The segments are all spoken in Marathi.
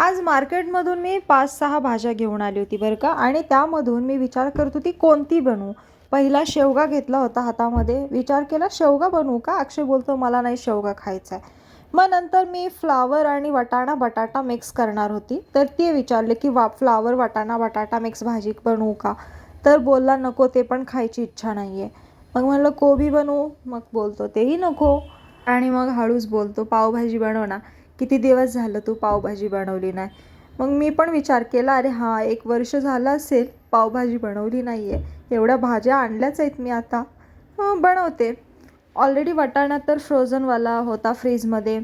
आज मार्केटमधून मी पाच सहा भाज्या घेऊन आली होती बरं का. आणि त्यामधून मी विचार करत होती कोणती बनवू? पहिला शेवगा घेतला होता हातामध्ये. विचार केला शेवगा बनवू का? अक्षय बोलतो मला नाही शेवगा खायचा आहे. मग नंतर मी फ्लावर आणि वटाणा बटाटा मिक्स करणार होती. तर ते विचारले की वा फ्लावर वटाणा बटाटा मिक्स भाजी बनवू का? तर बोलला नको ते पण खायची इच्छा नाही आहे मग म्हणलं कोबी बनवू? मग बोलतो तेही नको. आणि मग हळूच बोलतो पावभाजी बनव ना. किती दिवस झालं तू पावभाजी बनवली नाही? मग मी पण विचार केला अरे हां एक वर्ष झालं असेल पावभाजी बनवली नाही आहे एवढ्या भाज्या आणल्याच आहेत मी आता. बनवते. ऑलरेडी वाटाणा तर फ्रोझनवाला होता फ्रीजमध्ये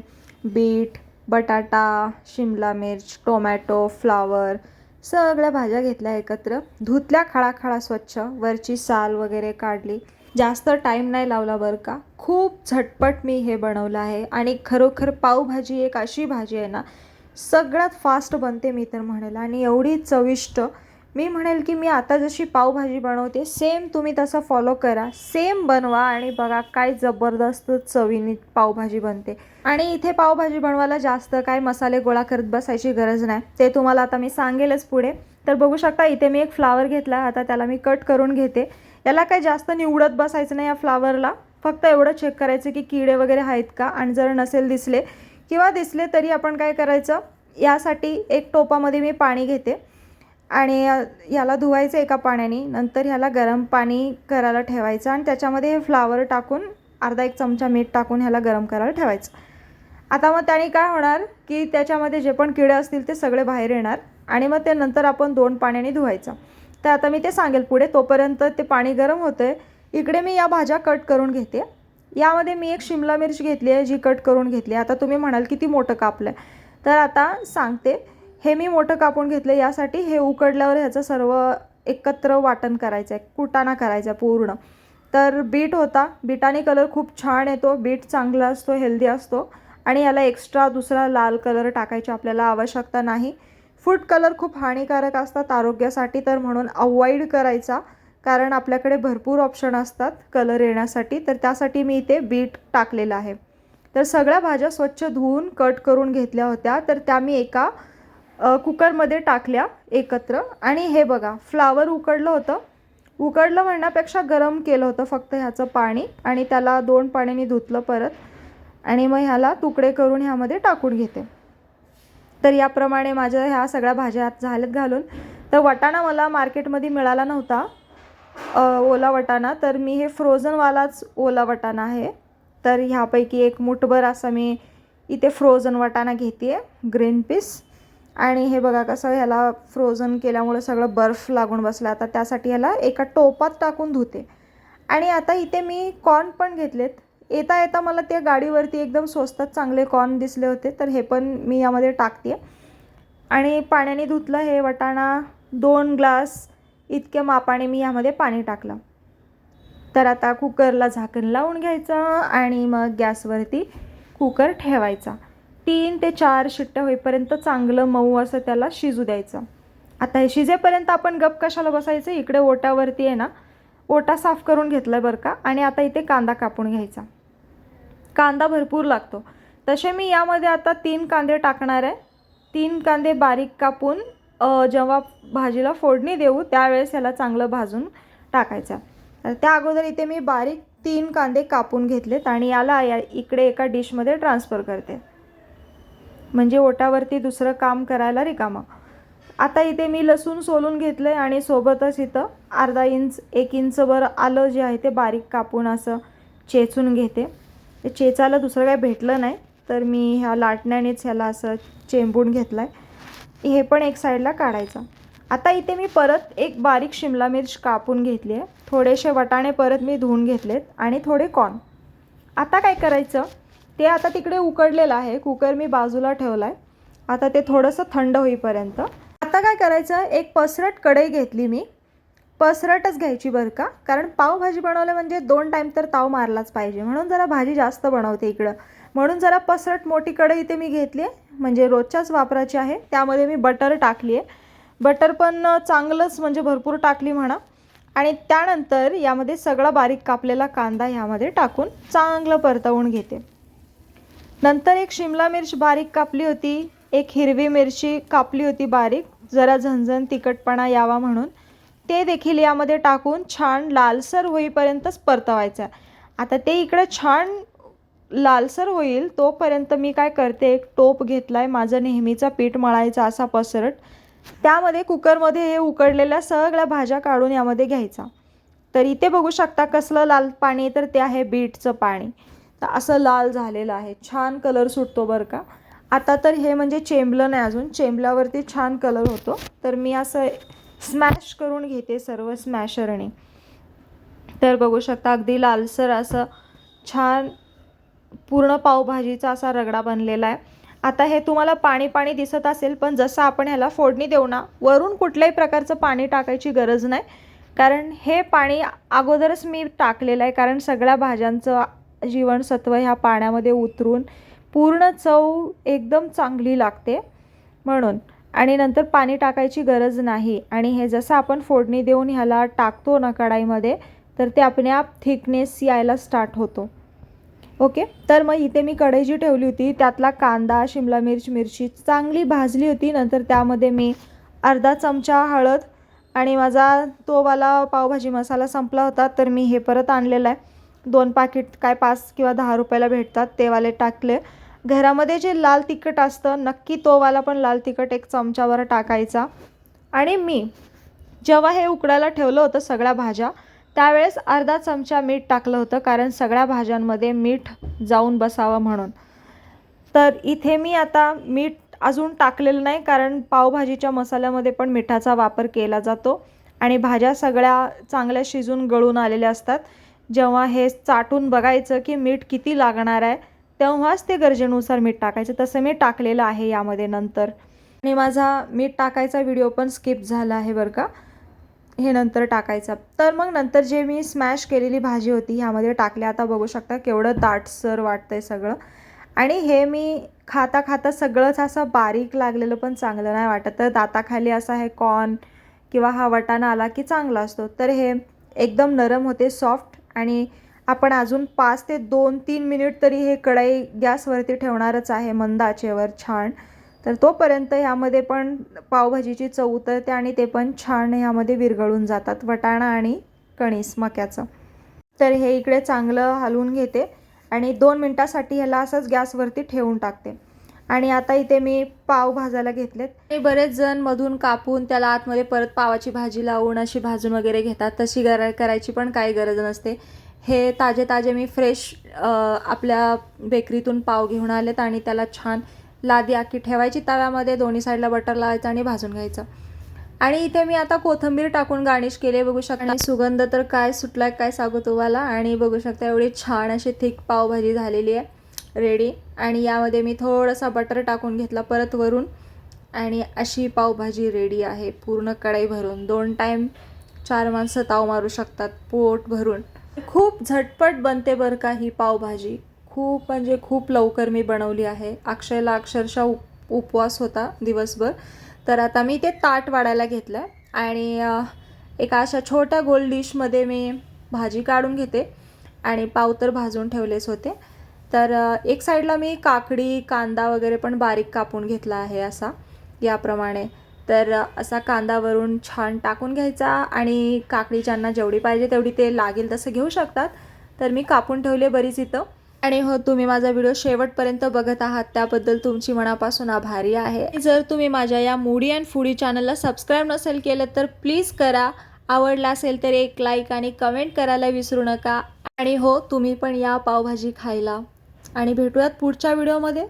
बीट बटाटा शिमला मिर्च टोमॅटो फ्लावर सगळ्या भाज्या घेतल्या एकत्र. धुतल्या खळाखळा स्वच्छ. वरची साल वगैरे काढली. जास्त टाईम नाही लावला बरं का? खूप झटपट मी हे बनवलं आहे आणि खरोखर पावभाजी एक अशी भाजी आहे ना सगळ्यात फास्ट बनते मी तर म्हणेल आणि एवढी चविष्ट. मी म्हणेल की मी आता जशी पावभाजी बनवते सेम तुम्ही तसं फॉलो करा. सेम बनवा आणि बघा काय जबरदस्त चवीने पावभाजी बनते. आणि इथे पावभाजी बनवायला जास्त काय मसाले गोळा करत बसायची गरज नाही. ते तुम्हाला आता मी सांगेलच पुढे. तर बघू शकता इथे मी एक फ्लावर घेतला आता त्याला मी कट करून घेते. याला काही जास्त निवडत बसायचं नाही या फ्लावरला फक्त एवढं चेक करायचं की किडे वगैरे आहेत का? आणि जर नसेल दिसले किंवा दिसले तरी आपण काय करायचं? यासाठी एक टोपामध्ये मी पाणी घेते. आणि याला ह्याला धुवायचं एका पाण्याने. नंतर ह्याला गरम पाणी करायला ठेवायचं आणि त्याच्यामध्ये हे फ्लावर टाकून अर्धा एक चमचा मीठ टाकून ह्याला गरम करायला ठेवायचं. आता मग त्याने काय होणार की त्याच्यामध्ये जे पण किडे असतील ते सगळे बाहेर येणार आणि मग ते नंतर आपण दोन पाण्याने धुवायचं. तर आता मी ते सांगेल पुढे. तोपर्यंत ते पाणी गरम होतं आहे इकडे मी या भाज्या कट करून घेते. यामध्ये मी एक शिमला मिरची घेतली आहे जी कट करून घेतली आता तुम्ही म्हणाल किती मोठं कापलं आहे तर आता सांगते. हे मी मोठं कापून घेतलं. यासाठी हे उकडल्यावर ह्याचं सर्व एकत्र वाटण करायचं आहे कुटाणा करायचा आहे पूर्ण. तर बीट होता. बीटाने कलर खूप छान येतो. बीट चांगला असतो हेल्दी असतो. आणि याला एक्स्ट्रा दुसरा लाल कलर टाकायची आपल्याला आवश्यकता नाही. फूड कलर खूप हानिकारक असतात आरोग्यासाठी तर म्हणून अवॉइड करायचा. कारण आपल्याकडे भरपूर ऑप्शन असतात कलर येण्यासाठी. तर त्यासाठी मी इथे बीट टाकलेलं आहे. तर सगळ्या भाज्या स्वच्छ धुवून कट करून घेतल्या होत्या. तर त्या मी एका कुकरमध्ये टाकल्या एकत्र. आणि हे बघा फ्लावर उकडलं होतं. उकडलं म्हणण्यापेक्षा गरम केलं होतं फक्त ह्याचं पाणी. आणि त्याला दोन पाण्याने धुतलं परत. आणि मग ह्याला तुकडे करून ह्यामध्ये टाकून घेते. तर याप्रमाणे माझ्या ह्या सगळ्या भाज्या आत झाल्यात घालून. तर वाटाणा मला मार्केटमध्ये मिळाला नव्हता ओला वाटाणा. तर मी हे फ्रोझनवालाच ओला वाटाणा आहे. तर ह्यापैकी एक मुठभर असा मी इथे फ्रोझन वाटाणा घेते आहे ग्रीन पीस. आणि हे बघा कसं ह्याला फ्रोझन केल्यामुळे सगळं बर्फ लागून बसलं. आता त्यासाठी ह्याला एका टोपात टाकून धुते. आणि आता इथे मी कॉर्न पण घेतलेत. येता येता मला त्या गाडीवरती एकदम स्वस्तात चांगले कॉर्न दिसले होते तर हे पण मी यामध्ये टाकते. आणि पाण्याने धुतलं हे वटाणा दोन ग्लास इतक्या मापाने मी यामध्ये पाणी टाकलं. तर आता कुकरला झाकण लावून घ्यायचं आणि मग गॅसवरती कुकर ठेवायचा. तीन ते चार शिट्ट्या होईपर्यंत चांगलं मऊ असं त्याला शिजू द्यायचं. आता हे शिजेपर्यंत आपण गप कशाला बसायचं? इकडे ओटावरती आहे ना ओटा साफ करून घेतला आहे बरं का? आणि आता इथे कांदा कापून घ्यायचा. कांदा भरपूर लागतो. तसे मी यामध्ये आता तीन कांदे टाकणार आहे. तीन कांदे बारीक कापून जेव्हा भाजीला फोडणी देऊ त्यावेळेस याला चांगलं भाजून टाकायचं. तर त्या अगोदर इथे मी बारीक तीन कांदे कापून घेतलेत आणि याला या इकडे एका डिशमध्ये ट्रान्सफर करते. म्हणजे ओटावरती दुसरं काम करायला रिकामा. आता इथे मी लसूण सोलून घेतलं आहे आणि सोबतच इथं अर्धा इंच एक इंचभर आलं जे आहे ते बारीक कापून असं चेचून घेते. ते चेचायला दुसरं काही भेटलं नाही तर मी ह्या लाटण्यानेच ह्याला असं चेंबून घेतलं आहे हे पण एक साईडला काढायचं. आता इथे मी परत एक बारीक शिमला मिर्च कापून घेतली आहे. थोडेसे वटाणे परत मी धुवून घेतलेत आणि थोडे कॉर्न आता काय करायचं? ते आता तिकडे उकडलेलं आहे. कुकर मी बाजूला ठेवला आहे आता ते थोडंसं थंड होईपर्यंत. आता काय करायचं? एक पसरट कढई घेतली मी. पसरटच घ्यायची बरं का? कारण पावभाजी बनवलं म्हणजे दोन टाईम तर ताव मारलाच पाहिजे. म्हणून जरा भाजी जास्त बनवते इकडं. म्हणून जरा पसरट मोठी कढई इथे मी घेतली आहे. म्हणजे रोजच्याच वापराची आहे. त्यामध्ये मी बटर टाकली आहे. बटर पण चांगलंच म्हणजे भरपूर टाकली म्हणा. आणि त्यानंतर यामध्ये सगळा बारीक कापलेला कांदा ह्यामध्ये टाकून चांगलं परतवून घेते. नंतर एक शिमला मिर्च बारीक कापली होती. एक हिरवी मिरची कापली होती बारीक. जरा झणझण तिखटपणा यावा म्हणून. ते देखील यामध्ये टाकून छान लालसर होईपर्यंतच परतवायचं आहे. आता ते इकडं छान लालसर होईल तोपर्यंत मी काय करते एक टोप घेतला आहे माझं नेहमीचा पीठ मळायचा असा पसरट. त्यामध्ये कुकरमध्ये हे उकडलेल्या सगळ्या भाज्या काढून यामध्ये घ्यायचा. तर इथे बघू शकता कसलं लाल पाणी तर ते आहे बीटचं पाणी. तर असं लाल झालेलं आहे. छान कलर सुटतो बरं का. आता तर हे म्हणजे चेंबलं नाही अजून. चेंबल्यावरती छान कलर होतो. तर मी असं स्मॅश करून घेते सर्व स्मॅशरने. तर बघू शकता अगदी लालसर असं छान पूर्ण पावभाजीचा असा रगडा बनलेला आहे. आता हे तुम्हाला पाणी पाणी दिसत असेल पण जसं आपण ह्याला फोडणी देऊ ना वरून कुठल्याही प्रकारचं पाणी टाकायची गरज नाही. कारण हे पाणी अगोदरच मी टाकलेलं आहे कारण सगळ्या भाज्यांचं जीवनसत्व ह्या पाण्यामध्ये उतरून पूर्ण चव एकदम चांगली लागते. म्हणून आणि नंतर पाणी टाकायची गरज नाही. आणि हे जसं आपण फोडणी देऊन ह्याला टाकतो ना कढाईमध्ये तर ते आपणे थिकनेस यायला स्टार्ट होतो. ओके? तर मग इथे मी कढई जी ठेवली होती त्यातला कांदा शिमला मिर्च मिरची चांगली भाजली होती. नंतर त्यामध्ये मी अर्धा चमचा हळद आणि माझा तोवाला पावभाजी मसाला संपला होता तर मी हे परत आणलेला आहे. दोन पाकिट काय पाच किंवा दहा रुपयाला भेटतात तेवाले टाकले. घरामध्ये जे लाल तिखट असतं नक्की तोवाला पण लाल तिखट एक चमच्यावर टाकायचा. आणि मी जेव्हा हे उकडायला ठेवलं होतं सगळ्या भाज्या त्यावेळेस अर्धा चमचा मीठ टाकलं होतं कारण सगळ्या भाज्यांमध्ये मीठ जाऊन बसावं म्हणून. तर इथे मी आता मीठ अजून टाकलेलं नाही कारण पावभाजीच्या मसाल्यामध्ये पण मिठाचा वापर केला जातो आणि भाज्या सगळ्या चांगल्या शिजून गळून आलेल्या असतात. जेव्हा हे चाटून बघायचं की मीठ किती लागणार आहे तेव्हाच ते गरजेनुसार मीठ टाकायचं. तसं मी टाकलेलं आहे यामध्ये नंतर. आणि माझा मीठ टाकायचा व्हिडिओ पण स्किप झाला आहे बरं का. हे नंतर टाकायचं. तर मग नंतर जे मी स्मॅश केलेली भाजी होती ह्यामध्ये टाकली. आता बघू शकता केवढं दाटसर आहे सगळं. आणि हे मी खाता खाता सगळंच असं बारीक लागलेलं पण चांगलं नाही वाटत. तर दाताखाली असा हे कॉर्न किंवा हा वटाणा आला की चांगला असतो. तर हे एकदम नरम होते सॉफ्ट आणि आपण अजून पाच ते दोन तीन मिनिट तरी हे कढई गॅसवरती ठेवणारच आहे मंद आचेवर छान. तर तोपर्यंत ह्यामध्ये पण पावभाजीची चव उतरते आणि ते पण छान ह्यामध्ये विरघळून जातात वटाणा आणि कणीस मक्याचं. तर हे इकडे चांगलं हलवून घेते आणि दोन मिनटासाठी ह्याला असंच गॅसवरती ठेवून टाकते. आणि आता इथे मी पाव भाजायला घेतलेत. आणि बरेच जण मधून कापून त्याला आतमध्ये परत पावाची भाजी लावून अशी भाजून वगैरे घेतात तशी गर करायची पण काही गरज नसते. हे ताजे ताजे मी फ्रेश आपल्या बेकरीतून पाव घेऊन आलेत आणि त्याला छान लादी आखी ठेवायची. तव्यामध्ये दोन्ही साईडला बटर लावायचं आणि भाजून घ्यायचं. आणि इथे मी आता कोथिंबीर टाकून गार्निश केले बघू शकता. आणि सुगंध तर काय सुटलाय काय सांगू तुम्हाला. आणि बघू शकता एवढी छान अशी थिक पावभाजी झालेली आहे. रेडी आणि यामध्ये मी थोडासा बटर टाकून घेतला परत वरून. आणि अशी पावभाजी रेडी आहे. पूर्ण कढई भरून. दोन टाईम चार माणसं ताव मारू शकतात पोट भरून. खूप झटपट बनते बरं का ही पावभाजी. खूप म्हणजे खूप लवकर मी बनवली आहे. अक्षयला अक्षरशः उप उपवास होता दिवसभर. तर आता मी ते ताट वाढायला घेतलं आहे आणि एका अशा छोट्या गोल डिशमध्ये मी भाजी काढून घेते आणि पाव तर भाजून ठेवलेच होते. तर एक साईडला मी काकडी कांदा वगैरे पण बारीक कापून घेतला आहे असा. याप्रमाणे तर असा कांदा वरून छान टाकून घ्यायचा आणि काकडी ज्यांना जेवढी पाहिजे तेवढी ते लागेल तसं घेऊ शकतात. तर मी कापून ठेवले बरीच इथं. आणि हो तुम्ही माझा व्हिडिओ शेवटपर्यंत बघत आहात. त्याबद्दल तुमची मनापासून आभारी आहे. जर तुम्ही माझ्या या मूडी अँड फूडी चॅनलला सबस्क्राईब नसेल केलं तर प्लीज करा. आवडला असेल तर एक लाईक आणि कमेंट करायला विसरू नका. आणि हो तुम्ही पण या पावभाजी खायला. आणि भेटूयात पुढच्या व्हिडिओमध्ये.